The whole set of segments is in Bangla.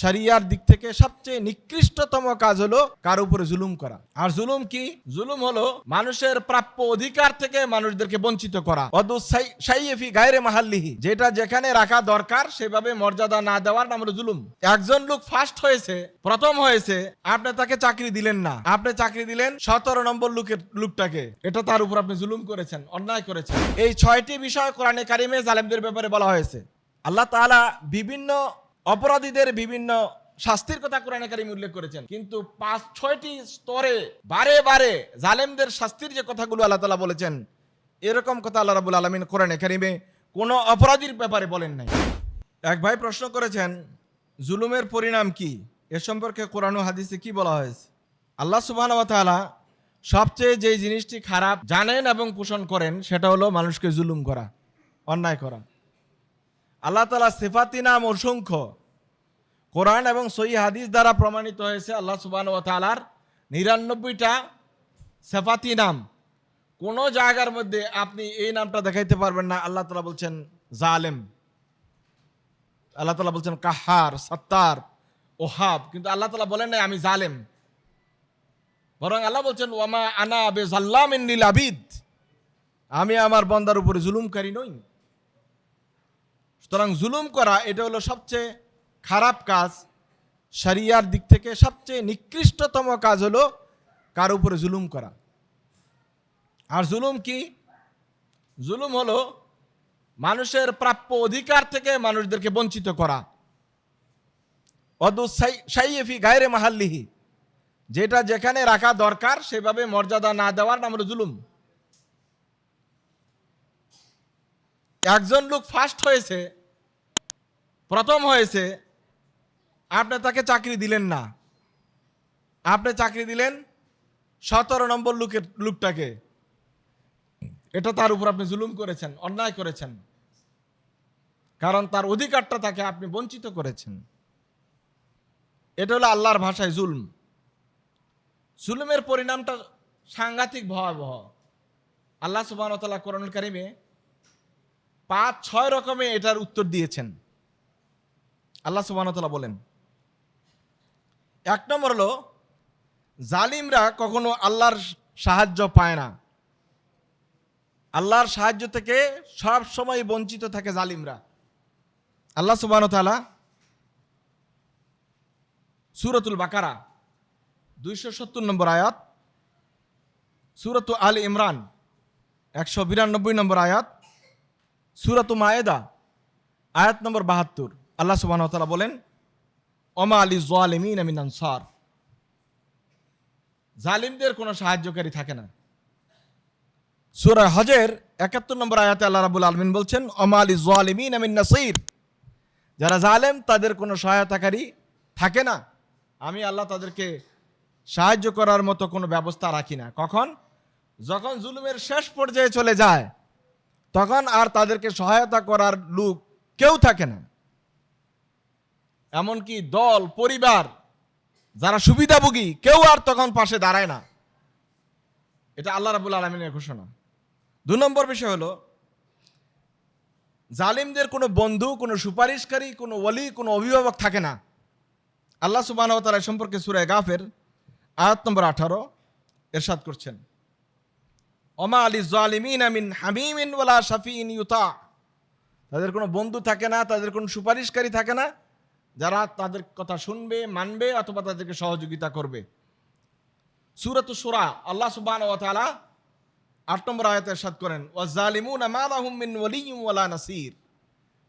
শরিয়ার দিক থেকে সবচেয়ে নিকৃষ্টতম কাজ হলো কার উপরে জুলুম করা। আর জুলুম কি? জুলুম হলো মানুষের প্রাপ্য অধিকার থেকে মানুষদেরকে বঞ্চিত করা। সাইয়েফি গায়রে মাহাল্লিহি, যেটা যেখানে রাখা দরকার, সেভাবে মর্যাদা না দেওয়ার নাম হলো জুলুম। একজন লোক ফার্স্ট হয়েছে, প্রথম হয়েছে, আপনি তাকে চাকরি দিলেন না। আপনি চাকরি দিলেন সতেরো নম্বর লোকের লোকটাকে। এটা তার উপর আপনি জুলুম করেছেন, অন্যায় করেছেন। এই ছয়টি বিষয় কোরআনে কারিমে জালেমদের ব্যাপারে বলা হয়েছে। আল্লাহ তাআলা বিভিন্ন অপরাধীদের বিভিন্ন শাস্তির কথা কোরআন কারিম উল্লেখ করেছেন। কিন্তু পাঁচ, ছয়টি স্তরে বারে বারে জালেমদের শাস্তির যে কথাগুলো আল্লাহ তাআলা বলেছেন, এরকম কথা আল্লাহ রাবুল আলমিন কোরআনে কারিমে কোনো অপরাধীর ব্যাপারে বলেন নাই। এক ভাই প্রশ্ন করেছেন, জুলুমের পরিণাম কি? এ সম্পর্কে কোরআন হাদিসে কি বলা হয়েছে? আল্লাহ সুবহান ওয়া তাআলা সবচেয়ে যে জিনিসটি খারাপ জানেন এবং পোষণ করেন, সেটা হলো মানুষকে জুলুম করা, অন্যায় করা। আল্লাহ তালা সিফাতি নাম অসংখ্য। কোরআন এবং সই হাদিস দ্বারা প্রমাণিত হয়েছে আল্লাহ সুবান ও তালার নিরানব্বইটা সেফাতি নাম। কোনো জায়গার মধ্যে আপনি এই নামটা দেখাইতে পারবেন না, আল্লাহ তালা বলছেন জালেম। আল্লাহ তালা বলছেন কাহার, সত্তার, ওহাব, কিন্তু আল্লাহ তালা বলেন নাই আমি জালেম। বরং আল্লাহ বলছেন ওয়ামা আনা বে জাল্লাম আবিদ। আমি আমার বন্দার উপরে জুলুমকারী নই। সুতরাং জুলুম করা, এটা হলো সবচেয়ে খারাপ কাজ। শরিয়ার দিক থেকে সবচেয়ে নিকৃষ্টতম কাজ হলো কার উপরে জুলুম করা। আর জুলুম কি? জুলুম হলো মানুষের প্রাপ্য অধিকার থেকে মানুষদেরকে বঞ্চিত করা। অদু সাইয়েফি গায়রে মাহাল্লিহি, যেটা যেখানে রাখা দরকার, সেভাবে মর্যাদা না দেওয়ার নাম হলো জুলুম। একজন লোক ফার্স্ট হয়েছে, প্রথম হয়েছে, আপনি তাকে চাকরি দিলেন না। আপনি চাকরি দিলেন সতেরো নম্বর লোকের লোকটাকে। এটা তার উপর আপনি জুলুম করেছেন, অন্যায় করেছেন। কারণ তার অধিকারটা তাকে আপনি বঞ্চিত করেছেন। এটা হলো আল্লাহর ভাষায় জুলম। জুলুমের পরিণামটা সাংঘাতিক ভয়াবহ। আল্লাহ সুবাহ কোরআন কারিমে পাঁচ, ছয় রকমে এটার উত্তর দিয়েছেন। আল্লাহ সুবাহতাল্লাহ বলেন, এক নম্বর হলো, জালিমরা কখনো আল্লাহর সাহায্য পায় না। আল্লাহর সাহায্য থেকে সব সময় বঞ্চিত থাকে জালিমরা। আল্লাহ সুবাহ তালা সুরতুল বাকারা, দুইশো সত্তর নম্বর আয়াত, সুরত আল ইমরান, একশো বিরানব্বই নম্বর আয়াত সুরত মায়েদা, আয়াত নম্বর বাহাত্তর। আল্লাহ সুবাহ তালা বলেন অমা আলী জোয়ালিমিন আমিন আনসার। জালিমদের কোনো সাহায্যকারী থাকে না। সুরা হজের একাত্তর নম্বর আয়াতে আল্লাহ রাবুল আলমিন বলছেন অমা আলী জোয়ালিমিন আমিন নাসির। যারা জালেম, তাদের কোনো সহায়তাকারী থাকে না। আমি আল্লাহ তাদেরকে সাহায্য করার মতো কোনো ব্যবস্থা রাখি না। কখন? যখন জুলুমের শেষ পর্যায়ে চলে যায় তখন আর তাদেরকে সহায়তা করার লোক কেউ থাকে না। এমনকি দল, পরিবার, যারা সুবিধাভোগী, কেউ আর তখন পাশে দাঁড়ায় না। এটা আল্লাহ রাবুল আলমিনের ঘোষণা। দু নম্বর বিষয় হলো, জালিমদের কোনো বন্ধু, কোনো সুপারিশকারী, কোনো ওলি কোনো অভিভাবক থাকে না। আল্লাহ সুবাহ সম্পর্কে সুরায় গাফের আয়াত নম্বর আঠারো এরশাদ করছেন। অমা আলী জালিমিন আমিন হামিমিন ওয়ালা শাফিন ইউতা। তাদের কোনো বন্ধু থাকে না, তাদের কোনো সুপারিশকারী থাকে না, যারা তাদের কথা শুনবে, মানবে অথবা তাদেরকে সহযোগিতা করবে। সুরত সুরা আল্লাহ সুবান ও তালা আট নম্বর আয়াতে সাদ করেন ও জালিমুন মিন ওয়ালিয়্যিম ওয়ালা নাসির।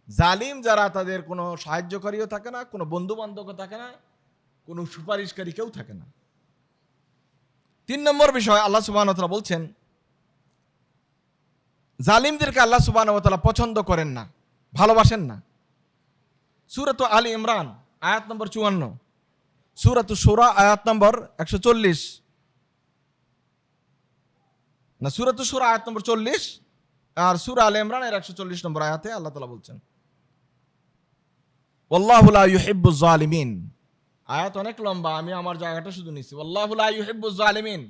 জালিম যারা তাদের কোনো সাহায্যকারীও থাকে না, কোনো বন্ধু বান্ধবও থাকে না, কোনো সুপারিশকারী কেউ থাকে না। তিন নম্বর বিষয়, আল্লাহ সুবাহ বলছেন জালিমদেরকে আল্লাহ সুবাহ পছন্দ করেন না, ভালোবাসেন না। সুরত আলী ইমরান, আয়াত নম্বর চুয়ান্ন। সুরত সোরা আয়াত নম্বর একশো চল্লিশ। না, সুরত সুরা আয়াত নম্বর চল্লিশ আর সুরা আল ইমরানের একশো চল্লিশ নম্বর আয়াতে আল্লাহ তালা বলছেন ওল্লাহুল্লাহ ইউহিব্বুজ জালিমিন আয়াত অনেক লম্বা, আমি আমার জায়গাটা শুধু নিচ্ছি ওল্লাহুল্লাহ ইউহিব্বুজ জালিমিন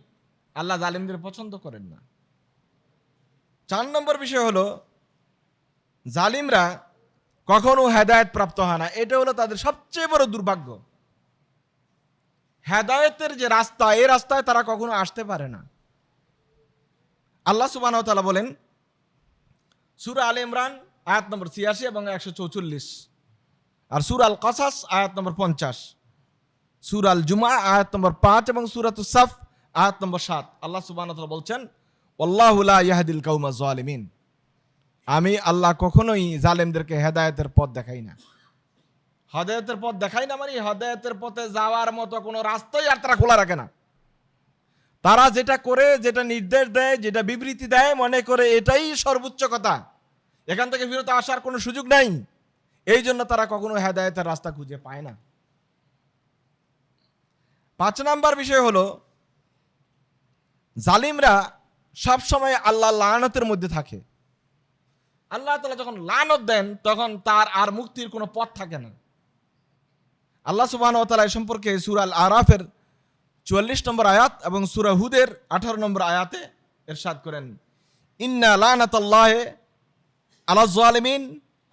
আল্লাহ জালিমদের পছন্দ করেন না। চার নম্বর বিষয় হলো, জালিমরা কখনো হেদায়ত প্রাপ্ত হয় না। এটা হলো তাদের সবচেয়ে বড় দুর্ভাগ্য। হেদায়তের যে রাস্তা, এই রাস্তায় তারা কখনো আসতে পারে না। আল্লাহ সুবাহ তালা বলেন, সুরা আল ইমরান, আয়াত নম্বর ছিয়াশি এবং একশো চৌচল্লিশ। আর সুর আল কসাস, আয়াত নম্বর পঞ্চাশ। সুর আল জুমা আয়াত নম্বর পাঁচ এবং সুরাত সাফ, আয়াত নম্বর সাত। আল্লাহ সুবাহ বলছেন আল্লাহুল্লাহ কাউমা জালিমিন আমি আল্লাহ কখনোই জালেমদেরকে হেদায়তের পথ দেখাই না। হদায়তের পথ দেখাই না মানে হদায়তের পথে যাওয়ার মতো কোনো রাস্তাই আর তারা খোলা রাখে না। তারা যেটা করে, যেটা নির্দেশ দেয়, যেটা বিবৃতি দেয়, মনে করে এটাই সর্বোচ্চ কথা। এখান থেকে ফিরত আসার কোনো সুযোগ নাই। এই জন্য তারা কখনো হেদায়তের রাস্তা খুঁজে পায় না। পাঁচ নাম্বার বিষয় হলো, জালিমরা সব সময় আল্লাহ লানতের মধ্যে থাকে। আল্লাহ তালা যখন লানত দেন, তখন তার আর মুক্তির কোনো পথ থাকে না। আল্লাহ সুবাহ তালা এ সম্পর্কে সুরাল আরাফের চুয়াল্লিশ নম্বর আয়াত এবং সুরা হুদের আঠারো নম্বর আয়াতে এরশাদ করেন, ইন্না লানাতাল্লাহ আলা জালিমিন,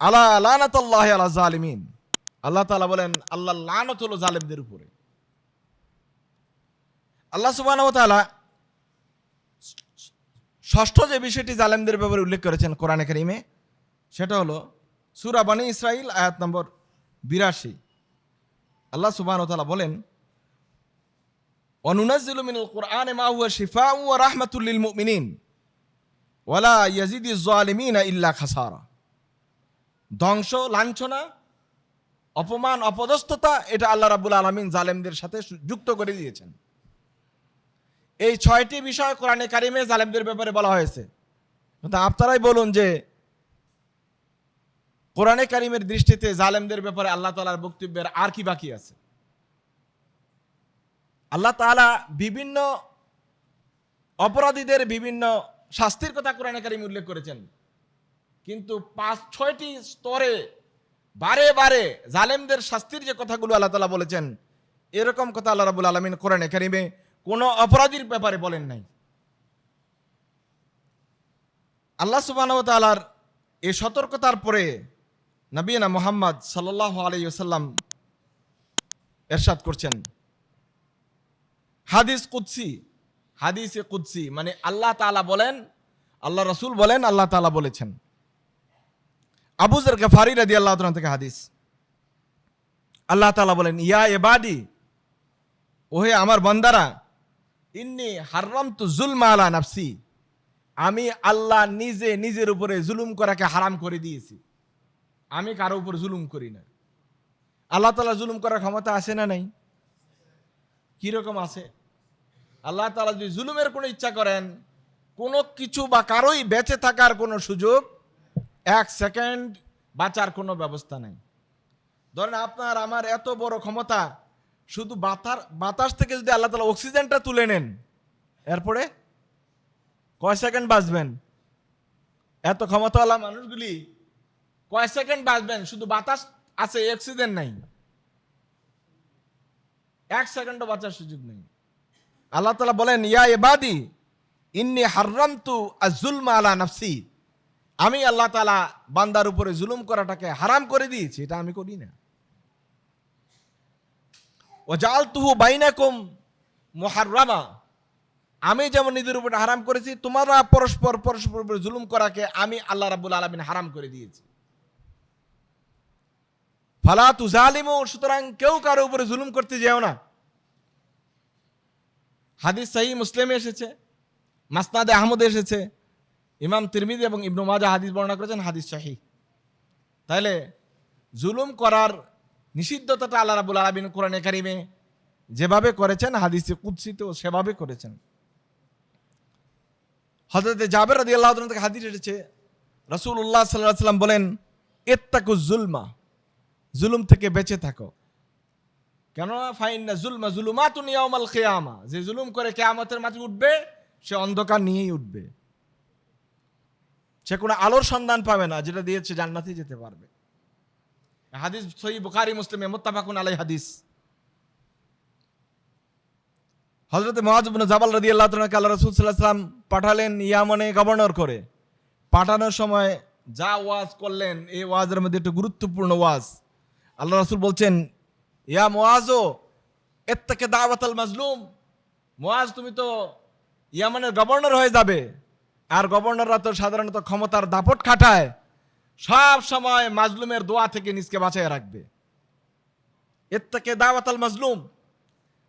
আলা লানাতাল্লাহ আলা জালিমিন। আল্লাহ তাআলা বলেন, আল্লাহ লানত হলো জালেমদের উপরে। আল্লাহ তাআলা ষষ্ঠ যে বিষয়টি জালেমদের ব্যাপারে উল্লেখ করেছেন কোরআনে করিমে, সেটা হলো সুরাবানী ইসরাইল আয়াত নম্বর বিরাশি। আল্লাহ সুবাহতালা বলেন অনুনাজিল মিনুল কোরআন মাহুয়া শিফা ও রাহমাতুল্লিল মুমিনিন ওয়ালা ইয়াজিদি জালিমিন ইল্লা খাসারা। ধ্বংস, লাঞ্ছনা, অপমান, অপদস্থতা, এটা আল্লাহ রাবুল আলমিন জালেমদের সাথে যুক্ত করে দিয়েছেন। এই ছয়টি বিষয় কোরআনে কারিমে জালেমদের ব্যাপারে বলা হয়েছে। কিন্তু আপনারাই বলুন যে কোরআনে কারিমের দৃষ্টিতে জালেমদের ব্যাপারে আল্লাহ তালার বক্তব্যের আর কি বাকি আছে? আল্লাহ তাআলা বিভিন্ন অপরাধীদের বিভিন্ন শাস্তির কথা কোরআনে কারিম উল্লেখ করেছেন। কিন্তু পাঁচ, ছয়টি স্তরে বারে বারে জালেমদের শাস্তির যে কথাগুলো আল্লাহ তাআলা বলেছেন, এরকম কথা আল্লাহ রাবুল আলমিন কোরআনে কারিমে কোনো অপরাধীর ব্যাপারে বলেন নাই। আল্লাহ তাআলার এই সতর্কতার পরে নবীনা মোহাম্মদ সাল্লাল্লাহু আলাইহি ওয়াসাল্লাম এরশাদ করছেন। হাদিস কুদসি, হাদিসে কুদসি মানে আল্লাহ তাআলা বলেন, আল্লাহ রসুল বলেন, আল্লাহ তাআলা বলেছেন। আবুজর গফারি রাদি আল্লাহ থেকে হাদিস। আল্লাহ তাআলা বলেন, ইয়া এবাদি ওহে আমার বন্দারা ইন্নি হারাম তু জুলমা আলা নাফসি। আমি আল্লাহ নিজে নিজের উপরে জুলুম করাকে হারাম করে দিয়েছি। আমি কারও উপর জুলুম করি না। আল্লাহ তাআলা জুলুম করার ক্ষমতা আছে না নাই? কীরকম আছে? আল্লাহ তালা যদি জুলুমের কোনো ইচ্ছা করেন, কোনো কিছু বা কারোই বেঁচে থাকার কোনো সুযোগ এক সেকেন্ড বাঁচার কোনো ব্যবস্থা নেই। ধরেন আপনার, আমার এত বড় ক্ষমতা শুধু বাতার, বাতাস থেকে যদি আল্লাহ তালা অক্সিজেনটা তুলে নেন, এরপরে কয় সেকেন্ড বাঁচবেন? এত ক্ষমতাওয়ালা মানুষগুলি কয় সেকেন্ড বাঁচবেন? শুধু বাতাস আছে, অক্সিজেন নাই। এক সেকেন্ডও বাঁচার সুযোগ নেই। আল্লাহ তালা বলেন, ইয়া এবাদি ইন্নি হার্রাম তু আজুলমা আলা নাফসি। আমি আল্লাহ তালা বান্দার উপরে জুলুম করাটাকে হারাম করে দিয়েছি, এটা আমি করি না। ও তুহু বাইনাকুম মোহারামা আমি যেমন নিজের উপরে হারাম করেছি, তোমরা পরস্পর পরস্পর উপরে জুলুম করাকে আমি আল্লাহ রাবুল আলমিন হারাম করে দিয়েছি। ফালা তু জালিমু সুতরাং কেউ কারও উপরে জুলুম করতে যেও না। হাদিস সাহি মুসলিমে এসেছে, মাসনাদে আহমদে এসেছে, ইমাম তিরমিদি এবং ইবনু মাজা হাদিস বর্ণনা করেছেন, হাদিস শাহী তাহলে জুলুম করার নিষিদ্ধতাটা আল্লাহ রাবুল আলমিন কোরআনে কারিমে যেভাবে করেছেন, হাদিসে কুৎসিত সেভাবে করেছেন। হজরতে জাবের রাদি আল্লাহ থেকে হাদিস এসেছে রসুল্লাহ সাল্লাহ সাল্লাম বলেন এত্তাকু জুলমা, জুলুম থেকে বেঁচে থাকো। কেননা ফাইন না জুলমা জুলুমা জুলুমাতুন ইয়াউমাল কিয়ামা, যে জুলুম করে কিয়ামতের মাঝে উঠবে, সে অন্ধকার নিয়েই উঠবে। সে কোনো আলোর সন্ধান পাবে না, যেটা দিয়েছে জান্নাতে যেতে পারবে। হাদিস সহি বুখারী, মুসলিমে মুত্তাফাকুন আলাই হাদিস। হজরত মহাজবিন জাবাল রাদি আল্লাহ আল্লাহ রসুল সাল্লাহ সাল্লাম পাঠালেন ইয়ামনে গভর্নর করে। পাঠানোর সময় যা ওয়াজ করলেন, এই ওয়াজের মধ্যে একটু গুরুত্বপূর্ণ ওয়াজ। আল্লাহ রসুল বলছেন, ইয়া মোয়াজো এর থেকে দাওয়াতাল মাজলুম। মোয়াজ তুমি তো ইয়ামানের গভর্নর হয়ে যাবে। আর গভর্নররা তো সাধারণত ক্ষমতার দাপট খাটায়। সব সময় মাজলুমের দোয়া থেকে নিজকে বাঁচিয়ে রাখবে। এর থেকে দাওয়াতাল মাজলুম।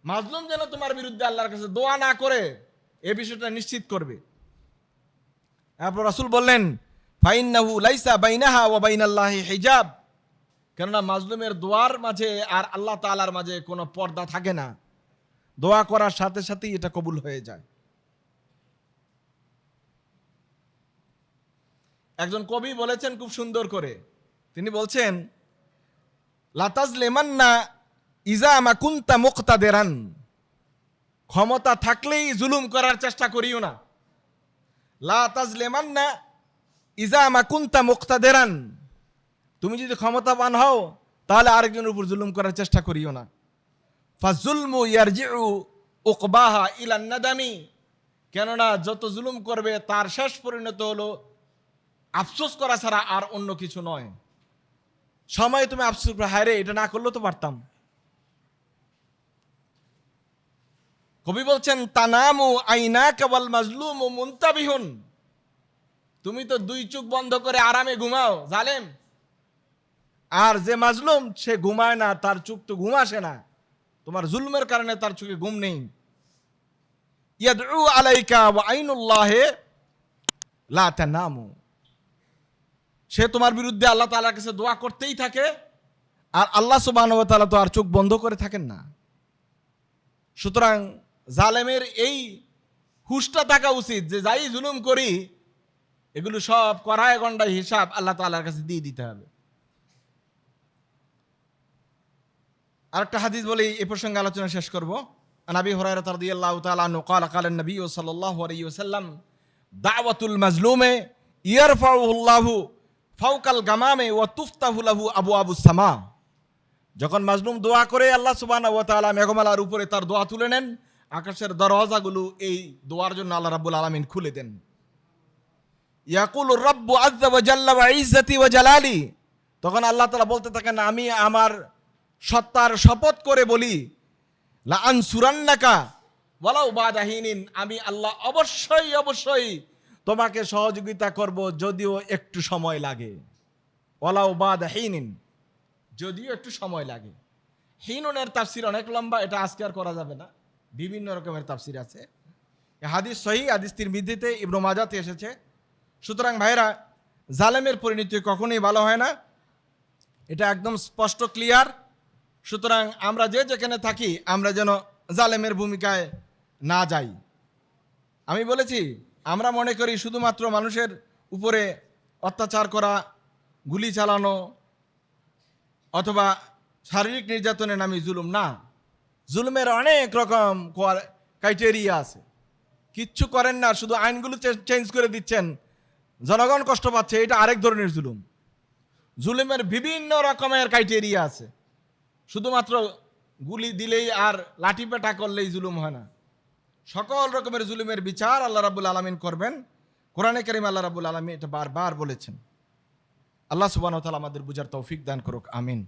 মাজলুম যেন তোমার বিরুদ্ধে আল্লাহর কাছে দোয়া না করে, এ বিষয়টা নিশ্চিত করবে। তারপর রাসূল বললেন, ফাইন্নাহু লাইসা বাইনাহা ওয়া বাইনাল্লাহি হিজাব। কেননা মাজলুমের দোয়ার মাঝে আর আল্লাহ তাআলার মাঝে কোনো পর্দা থাকে না। দোয়া করার সাথে সাথেই এটা কবুল হয়ে যায়। একজন কবি বলেছেন খুব সুন্দর করে। তিনি বলছেন লাতাজ লেমান্না ইজা আমা কুন্তা দেরান ক্ষমতা থাকলেই জুলুম করার চেষ্টা করিও না। লা তাজলেমান্না ইজা আমা কুন্তা দেরান তুমি যদি ক্ষমতাবান হও, তাহলে আরেকজনের উপর জুলুম করার চেষ্টা করিও না। ফাজুলমু ইয়ারজিউ উকবাহা ইলান নাদামি। কেননা যত জুলুম করবে, তার শেষ পরিণত হলো আফসোস করা ছাড়া আর অন্য কিছু নয়। সময় তুমি আফসোস হায় রে এটা না করলেও তো পারতাম। কবি বলছেন, তানামু আইনা কেবল মাজলুম ও মুন্তাবিহুন। তুমি তো দুই চোখ বন্ধ করে আরামে ঘুমাও, জালেম। আর যে মাজলুম, সে ঘুমায় না, তার চোখ তো ঘুম আসে না। তোমার জুলমের কারণে তার চোখে ঘুম নেই। ইয়াদউ আলাইকা ওয়া আইনুল্লাহে লা তানামু। সে তোমার বিরুদ্ধে আল্লাহ তাআলার কাছে দোয়া করতেই থাকে আর আল্লাহ সুবহানাহু ওয়া তাআলা তো আর চোখ বন্ধ করে থাকেন না সুতরাং জালেমের এই হুশটা থাকা উচিত যে যাই জুলুম করি এগুলো সব কড়ায় গন্ডায় হিসাব আল্লাহ তাআলার কাছে দিয়ে দিতে হবে আরেকটা হাদিস বলে এই প্রসঙ্গে আলোচনা শেষ করব নাবি হুরায়রা রাদিয়াল্লাহু তাআলা আনহু قال قال النبي صلى الله عليه وسلم دعوة المظلوم يرفعه الله ফাউকাল গামামে ও তুফতাহুলাহু আবু আবু সামা। যখন মাজলুম দোয়া করে, আল্লাহ সুবান ও তালা মেঘমালার উপরে তার দোয়া তুলে নেন, আকাশের দরওয়াজাগুলো এই দোয়ার জন্য আল্লাহ রাবুল আলমিন খুলে দেন। ইয়াকুল রব্বু আজ্জা ওয়া জাল্লা ওয়া ইজ্জাতি ওয়া তখন আল্লাহ তালা বলতে থাকেন, আমি আমার সত্তার শপথ করে বলি, লা আনসুরান্নাকা ওয়ালাউ বাদাহিনিন আমি আল্লাহ অবশ্যই অবশ্যই তোমাকে সহযোগিতা করব যদিও একটু সময় লাগে। ওয়ালাউ বাদাহিনিন যদিও একটু সময় লাগে। হিনুনের তাফসির অনেক লম্বা, এটা আজকে আর করা যাবে না। বিভিন্ন রকমের তাফসির আছে। হাদিস সহি, হাদিস তিরমিজিতে, ইবনু মাজাতে এসেছে। সুতরাং ভাইরা জালেমের পরিণতি কখনোই ভালো হয় না। এটা একদম স্পষ্ট, ক্লিয়ার। সুতরাং আমরা যে যেখানে থাকি, আমরা যেন জালেমের ভূমিকায় না যাই। আমি বলেছি আমরা মনে করি শুধুমাত্র মানুষের উপরে অত্যাচার করা, গুলি চালানো, অথবা শারীরিক নির্যাতনের নামে জুলুম, না। জুলুমের অনেক রকম ক্রাইটেরিয়া আছে। কিচ্ছু করেন না, শুধু আইনগুলো চেঞ্জ করে দিচ্ছেন। জনগণ কষ্ট পাচ্ছে, এটা আরেক ধরনের জুলুম। জুলুমের বিভিন্ন রকমের ক্রাইটেরিয়া আছে। শুধুমাত্র গুলি দিলেই আর লাঠি পেটা করলেই জুলুম হয় না। সকল রকমের জুলুমের বিচার আল্লাহ রাবুল আলমিন করবেন। কোরআনে করিম আল্লাহ রাবুল আলমী এটা বারবার বলেছেন। আল্লাহ সুবান আমাদের বুঝার তৌফিক দান করুক, আমিন।